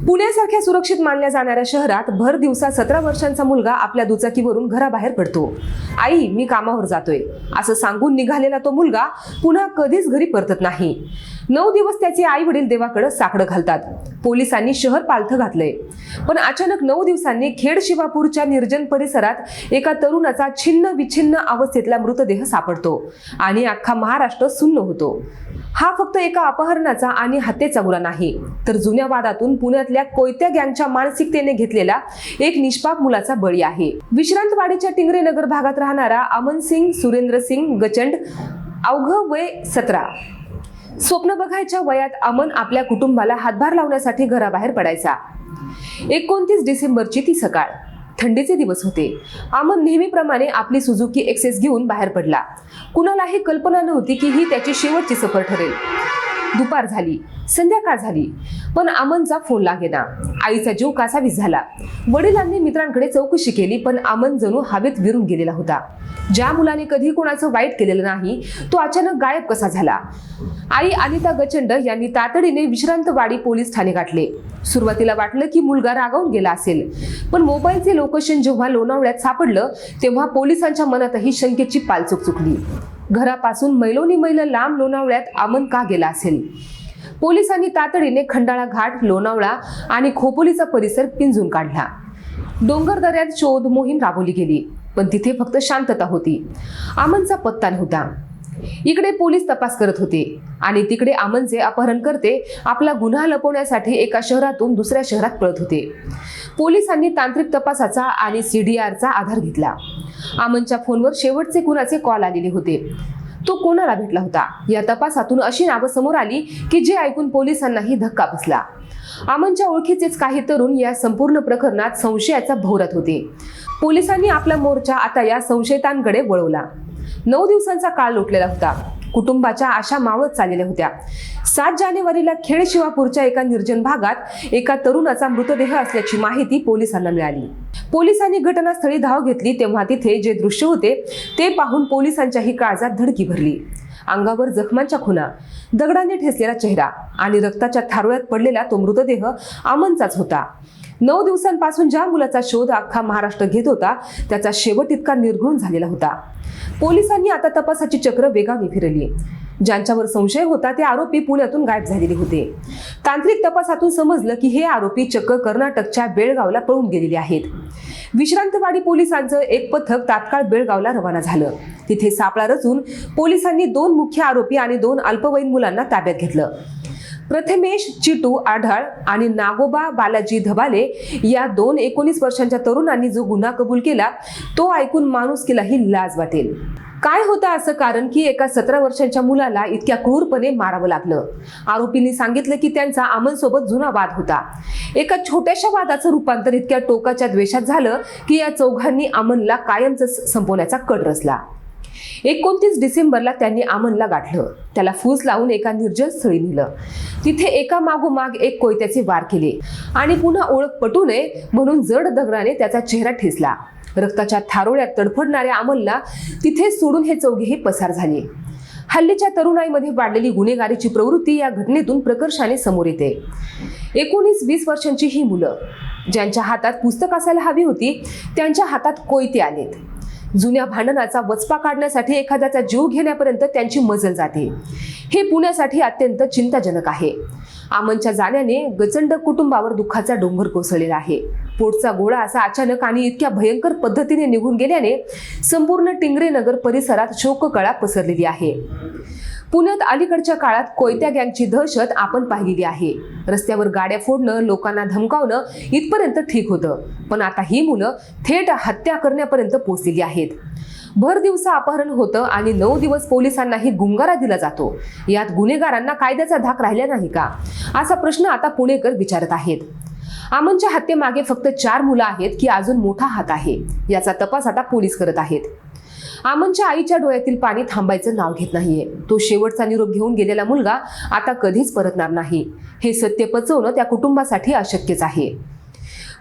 पुण्यासारख्या सुरक्षित मानल्या जाणाऱ्या शहरात भर दिवसा सतरा वर्षांचा मुलगा आपल्या दुचाकीवरून घराबाहेर पडतो. आई मी कामावर जातोय. असं सांगून निघालेला तो मुलगा पुन्हा कधीच घरी परतत नाही. नऊ दिवस त्याचे आई वडील देवाकडे साकडं घालतात. पोलिसांनी शहर पालथं घातलंय. पण अचानक नऊ दिवसांनी खेड शिवापूरच्या निर्जन परिसरात एका तरुणाचा छिन्न विछिन्न अवस्थेतला मृतदेह सापडतो आणि अख्खा महाराष्ट्र सुन्न होतो. हा फक्त एका अपहरणाचा आणि हत्येचा गुन्हा नाही तर जुन्या वादातून पुण्यातल्या कोयत्या गँगच्या मानसिकतेने घेतलेला एक निष्पाप मुलाचा बळी आहे. विश्रांतवाडीच्या टिंगरे नगर भागात राहणारा अमन सिंग सुरेंद्र सिंग गचंड अवघ वय सतरा. स्वप्न बघायच्या वयात अमन आपल्या कुटुंबाला हातभार लावण्यासाठी घराबाहेर पडायचा. एकोणतीस डिसेंबरची ती सकाळ. थंडीचे दिवस होते. आमन नेहमीप्रमाणे आपली सुझुकी एक्सेस घेऊन बाहेर पडला. कुणालाही कल्पना नव्हती की ही त्याची शेवटची सफर ठरेल. दुपार झाली. संध्याकाळ झाली. पण अमनचा फोन लागेना. आईचा जीव कासावीस झाला वडिलांनी मित्रांकडे चौकशी केली पण अमन जणू हवेत विरून गेलेला होता. ज्या मुलाने कधी कोणाचं वाईट केलेलं नाही तो अचानक गायब कसा झाला? आई अनिता गचंड यांनी तातडीने विश्रांतवाडी पोलीस ठाणे गाठले. सुरुवातीला वाटलं की मुलगा रागावून गेला असेल पण मोबाईलचे लोकेशन जेव्हा लोणावळ्यात सापडलं तेव्हा पोलिसांच्या मनातही शंकेची पालचूक चुकली. घरापासून मैलोनी मैल लांब लोणावळ्यात अमन का गेला असेल? पोलिसांनी तातडीने खंडाळा घाट लोणावळा आणि खोपोलीचा परिसर पिंजून काढला. डोंगर दऱ्यात शोध मोहीम राबवली गेली पण तिथे फक्त शांतता होती. आमनचा पत्ता नव्हता. इकडे पोलीस तपास करत होते आणि तिकडे आमनचे अपहरण करते आपला गुन्हा लपवण्यासाठी एका शहरातून दुसऱ्या शहरात पळत होते. पोलिसांनी तांत्रिक तपासाचा आणि सीडीआरचा आधार घेतला. आमनच्या फोनवर शेवटचे कुणाचे कॉल आलेले होते. तो कोणाला भेटला होता? या तपासातून अशी नावं समोर आली की जे ऐकून पोलिसांनाही धक्का बसला. आमनच्या ओळखीचेच काही तरुण या संपूर्ण प्रकरणात संशयाचा भोवरत होते. पोलिसांनी आपला मोर्चा आता या संशयितांकडे वळवला. नऊ दिवसांचा काळ लोटलेला होता. कुटुंबाच्या आशा मावळत चाललेल्या होत्या. सात जानेवारीला खेड शिवापूरच्या एका निर्जन भागात एका तरुणाचा मृतदेह असल्याची माहिती पोलिसांना मिळाली. पोलिसांनी घटनास्थळी धाव घेतली तेव्हा तिथे जे दृश्य होते ते पाहून पोलिसांच्याही काळजात धडकी भरली. अंगावर जखमांच्या खुना दगडाने ठेसलेला चेहरा आणि रक्ताच्या थारोळ्यात पडलेला तो मृतदेह अमनचाच होता. नऊ दिवसांपासून ज्या मुलाचा शोध अख्खा महाराष्ट्र घेत होता त्याचा शेवट इतका निर्घृण झालेला होता. पोलिसांनी आता तपासाची चक्र वेगाने फिरली ज्यांच्यावर संशय होता ते आरोपी पुण्यातून गायब झालेले होते. तांत्रिक तपासातून समजलं की हे आरोपी चक्क कर्नाटकच्या बेळगावला पळून गेलेले आहेत. विश्रांतवाडी पोलिसांचं एक पथक तात्काळ बेळगावला रवाना झालं. तिथे सापळा रचून पोलिसांनी दोन मुख्य आरोपी आणि दोन अल्पवयीन मुलांना ताब्यात घेतलं. प्रथमेश चिटू आढाळ आणि नागोबा बालाजी धबाले या दोन एकोणीस वर्षांच्या तरुणांनी जो गुन्हा कबूल केला तो ऐकून माणुसकीलाही लाज वाटेल. काय होतं असं कारण की एका सतरा वर्षांच्या मुलाला इतक्या क्रूरपणे मारावं लागलं. आरोपींनी सांगितलं की त्यांचा आमनसोबत जुना वाद होता. एका छोट्याशा वादाचं रूपांतर इतक्या टोकाच्या द्वेषात झालं की या चौघांनी अमनला कायमच संपवण्याचा कट रचला. एकोणतीस डिसेंबरला त्यांनी अमनला गाठलं. त्याला फूस लावून एका निर्जन स्थळी नेलं. तिथे एका मागोमाग एक कोयत्याचे वार केले. आणि पुन्हा ओळख पटू नये म्हणून जड दगडाने त्याचा चेहरा ठेचला. रक्ताच्या थारोळ्यात तडफडणाऱ्या अमलला तिथे सोडून हे चौघेही पसार झाले. हल्लीच्या तरुणाईमध्ये वाढलेली गुन्हेगारीची प्रवृत्ती या घटनेतून प्रकर्षाने समोर येते. एकोणीस वीस वर्षांची ही मुलं ज्यांच्या हातात पुस्तक असायला हवी होती त्यांच्या हातात कोयते आलेत. जुन्या भांडणाचा वचपा काढण्यासाठी एखाद्याचा जीव घेण्यापर्यंत त्यांची मजल जाते. हे पुण्यासाठी अत्यंत चिंताजनक आहे. आमनच्या जाण्याने गचंड कुटुंबावर दुःखाचा डोंगर कोसळलेला आहे. पोटचा गोळा असा अचानक आणि इतक्या भयंकर पद्धतीने निघून गेल्याने संपूर्ण टिंगरे नगर परिसरात शोककळा पसरलेली आहे. पुण्यात अलीकडच्या काळात कोयत्या गँगची दहशत आपण पाहिलेली आहे. रस्त्यावर गाड्या फोडणं लोकांना धमकावणं इथपर्यंत ठीक होतं. पण आता ही मुलं थेट हत्या करण्यापर्यंत पोहोचलेली आहेत. भर दिवसा अपहरण होतं आणि नऊ दिवस पोलिसांनाही गुंगारा दिला जातो. यात गुन्हेगारांना कायद्याचा धाक राहिला नाही का? असा प्रश्न आता पुणेकर विचारत आहेत. आमनच्या हत्येमागे फक्त चार मुलं आहेत की अजून मोठा हात आहे. याचा तपास आता पोलीस करत आहेत. आमनच्या आईच्या डोळ्यातील पाणी थांबायचं नाव घेत नाहीये. तो शेवटचा निरोप घेऊन गेलेला मुलगा आता कधीच परतणार नाही. हे सत्य पचवणं त्या कुटुंबासाठी अशक्यच आहे.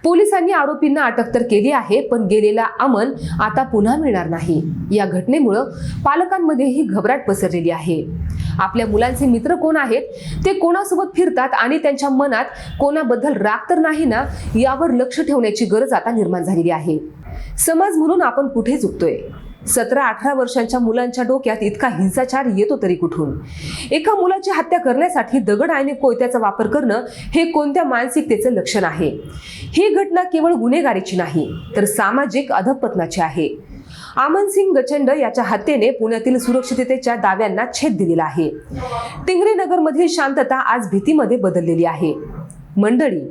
पोलिसांनी आरोपींना अटक तर केली आहे पण गेलेला अमन आता पुन्हा मिळणार नाही. या घटनेमुळं पालकांमध्येही घबराट पसरलेली आहे. आपल्या मुलांचे मित्र कोण आहेत ते कोणासोबत फिरतात आणि त्यांच्या मनात कोणाबद्दल राग तर नाही ना यावर लक्ष ठेवण्याची गरज आता निर्माण झालेली आहे. समाज म्हणून आपण कुठे चुकतोय सतरा अठरा वर्षांच्या मुलांच्या डोक्यात इतका हिंसाचार येतो तरी कुठून? एका मुलाची हत्या करण्यासाठी दगड आणि कोयत्याचा वापर करणं हे कोणत्या मानसिकतेचं लक्षण आहे? ही घटना केवळ गुन्हेगारीची नाही तर सामाजिक अधपतनाची आहे. आमन सिंग गचंड याच्या हत्येने पुण्यातील सुरक्षिततेच्या दाव्यांना छेद दिलेला आहे. टिंगरे नगरमधील शांतता आज भीतीमध्ये बदललेली आहे. मंडळी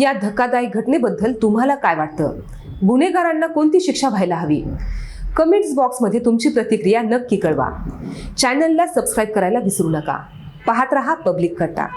या धक्कादायक घटनेबद्दल तुम्हाला काय वाटतं? गुन्हेगारांना कोणती शिक्षा व्हायला हवी? कमेंट्स बॉक्समध्ये तुमची प्रतिक्रिया नक्की कळवा. चॅनलला सबस्क्राईब करायला विसरू नका. पाहत रहा पब्लिक करता.